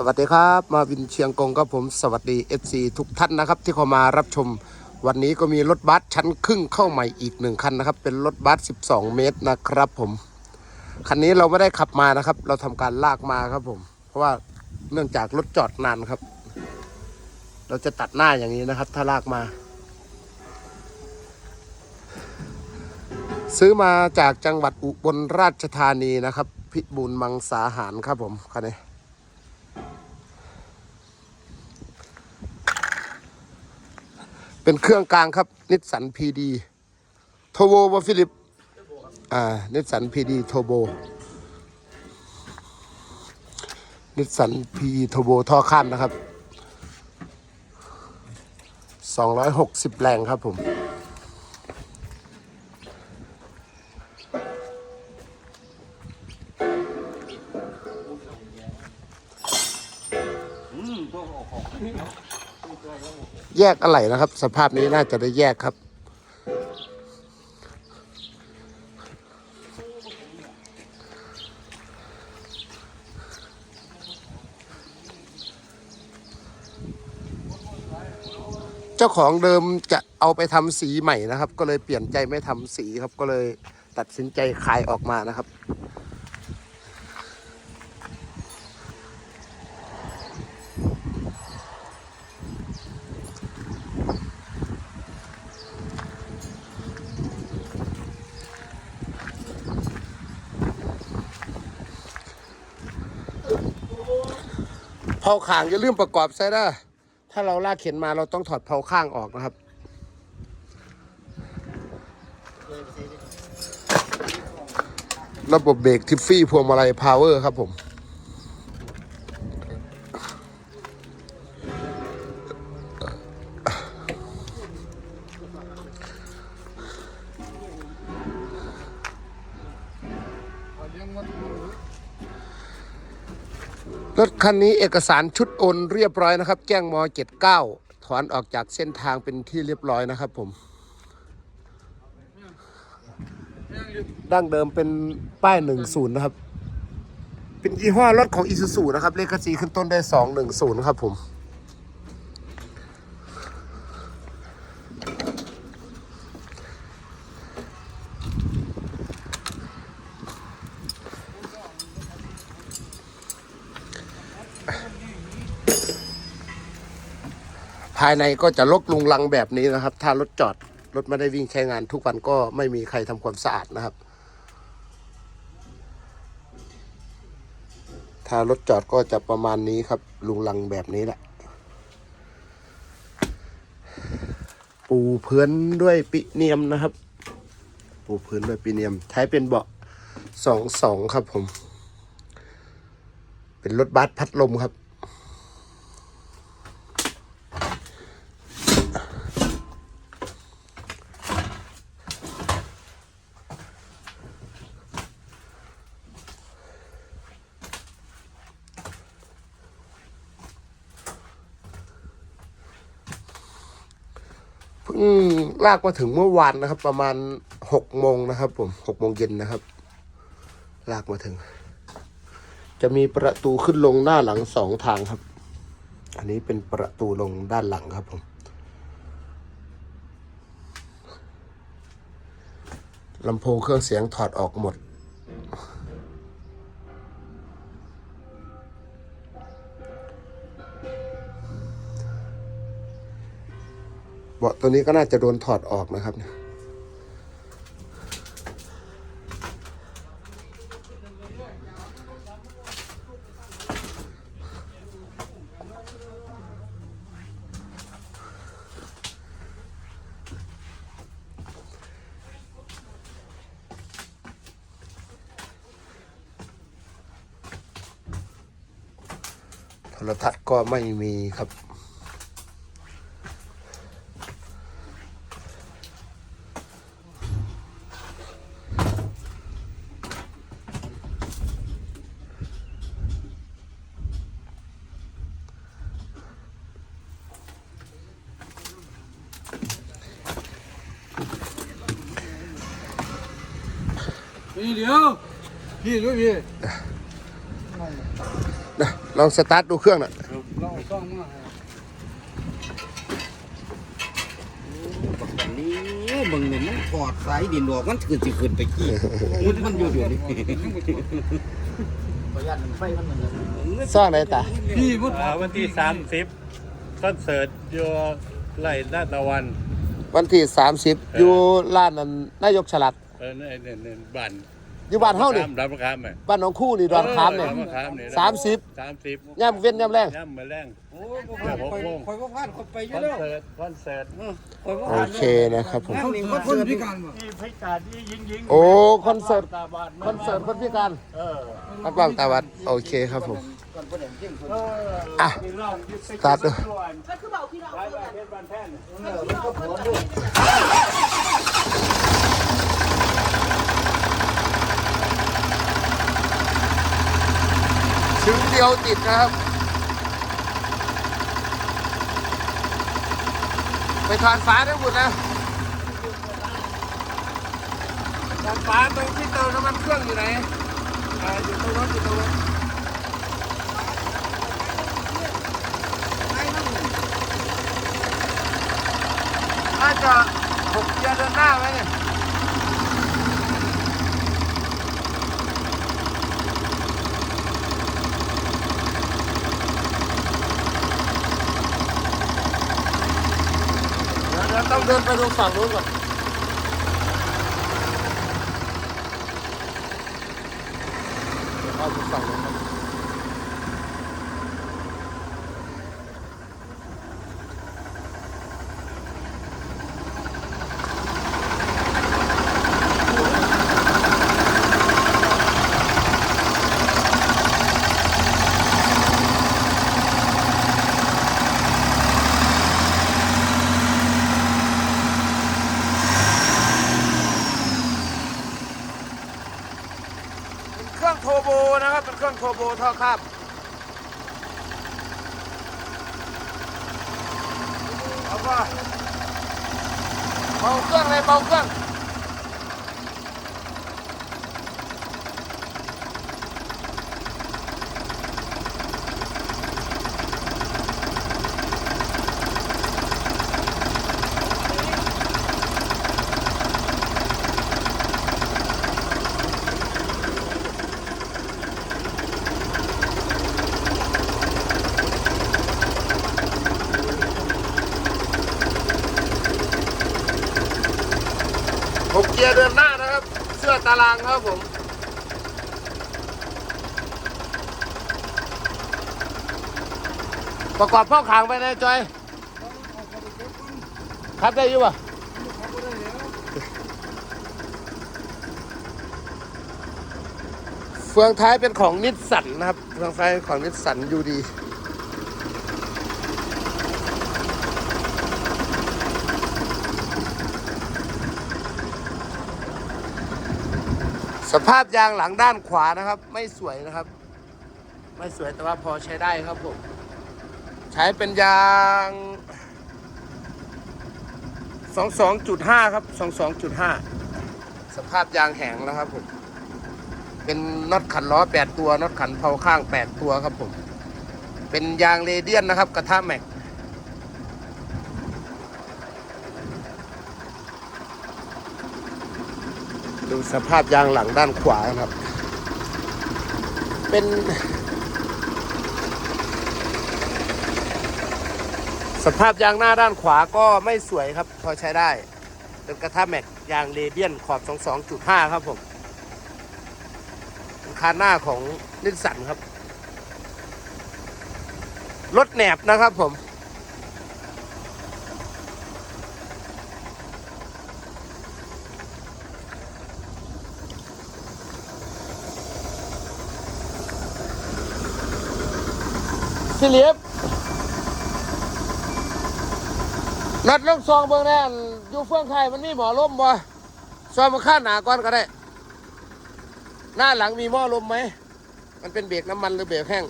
สวัสดีครับมาวินเชียงกงครับผมสวัสดี FC ทุกท่านนะครับ ที่เข้ามารับชม วันนี้ก็มีรถบัสชั้นครึ่งเข้าใหม่อีกหนึ่งคันนะครับ เป็นรถบัส 12 เมตรนะครับผม คันนี้เราไม่ได้ขับมานะครับ เราทำการลากมาครับผม เพราะว่าเนื่องจากรถจอดนานครับ เราจะตัดหน้าอย่างนี้นะครับ ถ้าลากมา ซื้อมาจากจังหวัดอุบลราชธานีนะครับ พิบูลมังสาหารครับผมคันนี้ เป็นเครื่องกลางครับ นิสสันพีดีโทโบวฟิลิป อ่า นิสสันพีดีโทโบ นิสสันพีโทโบท่อข้ามนะครับ 260 แรงครับผม แยกอะไหล่นะครับ สภาพนี้น่าจะได้แยกครับ เจ้าของเดิมจะเอาไปทำสีใหม่นะครับ ก็เลยเปลี่ยนใจไม่ทำสีครับก็เลยตัดสินใจขายออกมานะครับ ผาข่างอย่าลืมประกอบใส่ด้ถ้าเราลากเข็นมาเราต้องถอดเผาข้างออกนะครับ ระบบเบรกทิฟฟี่พวงมาลัยพาวเวอร์ครับผม รถคันนี้เอกสารชุดโอนเรียบร้อยนะครับ แจ้งม79 ถอนออกจากเส้นทางเป็นที่เรียบร้อยนะครับผม ดั้งเดิมเป็นป้าย 10 นะครับ เป็นยี่ห้อรถของ Isuzu นะครับ เลขสีขึ้นต้นได้ 210 ครับผมายในก็จะลกลุงลังแบบนี้นะครับ ถ้ารถจอดรถไม่ได้วิ่งใช้งานทุกวันก็ไม่มีใครทำความสะอาดนะครับ ถ้ารถจอดก็จะประมาณนี้ครับลุงลังแบบนี้แหละ ปูพื้นด้วยปิเนียมนะครับ ปูพื้นด้วยปิเนียม ใช้เป็นเบาะสองสองครับผม เป็นรถบัสพัดลมครับ เพิ่ง ลากมาถึงเมื่อวานนะครับ ประมาณหกโมงนะครับ ผมหกโมงเย็นนะครับ ลากมาถึง จะมีประตูขึ้นลงหน้าหลังสองทางครับ อันนี้เป็นประตูลงด้านหลังครับผม ลำโพงเครื่องเสียงถอดออกหมด เบาะตัวนี้ก็น่าจะโดนถอดออกนะครับเนี่ยโทรทัศน์ก็ไม่มีครับ พี่เดี๋ยวพี่ด้วยพี่นะลองสตาร์ทดูเครื่องน่ะลองซ่องมาบักนี้เบิ่งเนี่ยมันถอดสายดินออกมันขึ้นสิขึ้นไปกี่มันมันอยู่อยู่นี่สร้างได้ตาพี่มันอ่าวันที่30คอนเสิร์ตอยู่ไร่ลาดตะวัน วันที่30อยู่ร้านนั้นนายกฉลัด เออเนี่ยเนี่ยเนี่ยบ้านอยู่บ้านเฮานี่ดับมะขามไหมบ้านหนองคู่นี่ดอนคามนี่ดอนมะขามนี่สามสิบสามสิบย่ามเว้นย่ามแรงย่ำมาแรงโอ้ยบ่พลาดคอยคอยบ่พลาดคนไปอคยู่อนแล้วเสิร์ตคอนเสิร์ตคอยบ่พโอลาดเคนะครับผมนี่คนคนพิการบ่ที่พิการที่ยิงยิงโอ้คอนเสิร์ต ตาบอดคอนเสิร์ตคนพิการเออนักร้องตาวัดโอเคครับผมเอออะที่ร้องที่ไปสตาร์ทดูส่วนก็คือบอกพี่น้องไปเพื่บ้าอนนเพชรบ้านแท่นพี่น้องเพื่อน ถึงเดียวติดนะครับ ไปทานฟ้าได้หมดนะทานฟ้าตรงที่เติมน้ำมันเครื่องอยู่ไหนออยู่ตรงนั้นอยู่ตรงนั้นน่าจะหกเดือนเดือนหน้าไหมเนี่ย เดี๋ยวเดี๋ยว ต้องเดินไปดูฝั่งนู้นก่อนเดี๋ยวเอาดูฝั่งนู้นก่อนเป็นเครื่องโทรโบนะครับ เป็นเครื่ องโทรโบท่อข้ามแล้วก็เบาเครื่องเลยเบาเครื่อง ผมเกียร์เดินหน้านะครับ เสื้อตารางครับผมประกอบพ่อขางไปนะจอยครับได้อยู่ป่ะเฟืองท้ายเป็นของนิสสันนะครับ เฟืองท้ายของนิสสันยูดี สภาพยางหลังด้านขวานะครับ ไม่สวยนะครับ ไม่สวยแต่ว่าพอใช้ได้ครับผมใช้เป็นยาง22.5ครับ22.5สภาพยางแห้งแล้วครับผมเป็นน็อตขันล้อ8ตัวน็อตขันเผาข้าง8ตัวครับผม เป็นยางเรเดียนนะครับ กระทะแม็ก ดูสภาพยางหลังด้านขวาครับ เป็น สภาพยางหน้าด้านขวาก็ไม่สวยครับ พอใช้ได้ เป็นกระทะแม็กยางเรเดียนขอบ 22.5 ครับผมคานหน้าของนิสสันครับ รถแหนบนะครับผม สิเลิปนัดลมซองเบิ่งแน่อยู่เฟื่องไทยมันมีหมอลมบ่ซอยมาข้าหนาก่อนก็ได้ หน้าหลังมีหม้อลมไหม มันเป็นเบรกน้ำมันหรือเบรกแห้ง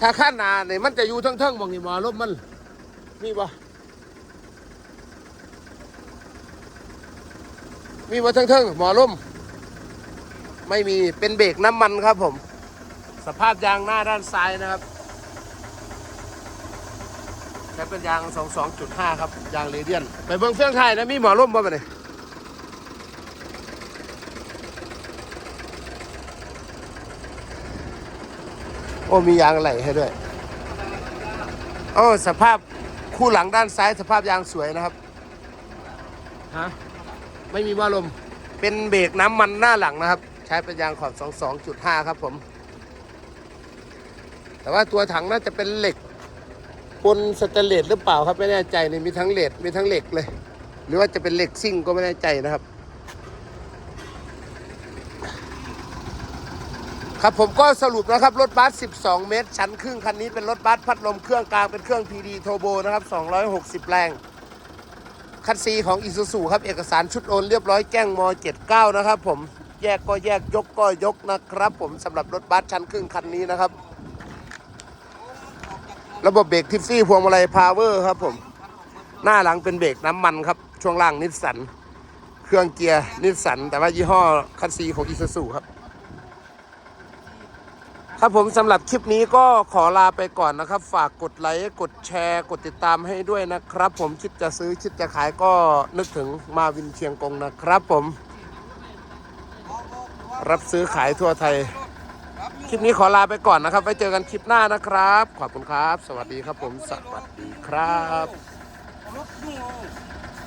ถ้าข้าหนาเนี่ยมันจะอยู่ทั้งๆบางนี่หมอลมมัน มีบ่มีบ่ทั้งๆหมอลมไม่มีเป็นเบรกน้ำมันครับผม สภาพยางหน้าด้านซ้ายนะครับ ใช้เป็นยาง 22.5 ครับ ยางเรเดียน ไปเบิ้งเฟื่องไทยนะมีหมอร่มป่ะไปเนี่ยโอ้ มียางไหลให้ด้วย โอ้ สภาพคู่หลังด้านซ้ายสภาพยางสวยนะครับ ฮะ ไม่มีว่าลมเป็นเบรกน้ำมันหน้าหลังนะครับ ใช้เป็นยางขอบ 22.5 ครับผม แต่ว่าตัวถังน่าจะเป็นเหล็ก ปนสแตนเลสหรือเปล่าครับไม่แน่ใจนี่มีทั้งเหล็กมีทั้งเหล็กเลย หรือว่าจะเป็นเหล็กซิ่งก็ไม่แน่ใจนะครับ ครับผมก็สรุปนะครับ รถบัส 12 เมตร ชั้นครึ่งคันนี้เป็นรถบัสพัดลมเครื่องกลางเป็นเครื่อง PD Turbo นะครับ 260 แรงคันซีของอิซูซูครับ เอกสารชุดโอนเรียบร้อยแก้งม 79 นะครับผมแยกก็แยกยกก็ยกนะครับ ผมสำหรับรถบัสชั้นครึ่งคันนี้นะครับ ระบบเบรกทิฟฟี่พวงมาลัยพาวเวอร์ครับผม หน้าหลังเป็นเบรกน้ำมันครับ ช่วงล่างนิสสัน เครื่องเกียร์นิสสัน แต่ว่ายี่ห้อคันซีของอิซูซูครับ ครับผมสำหรับคลิปนี้ก็ขอลาไปก่อนนะครับ ฝากกดไลค์กดแชร์ กดติดตามให้ด้วยนะครับ ผมคิดจะซื้อคิดจะขายก็นึกถึงมาวินเชียงกงนะครับ ผม รับซื้อขายทั่วไทย คลิปนี้ขอลาไปก่อนนะครับ ไว้เจอกันคลิปหน้านะครับ ขอบคุณครับ สวัสดีครับผม สวัสดีครับ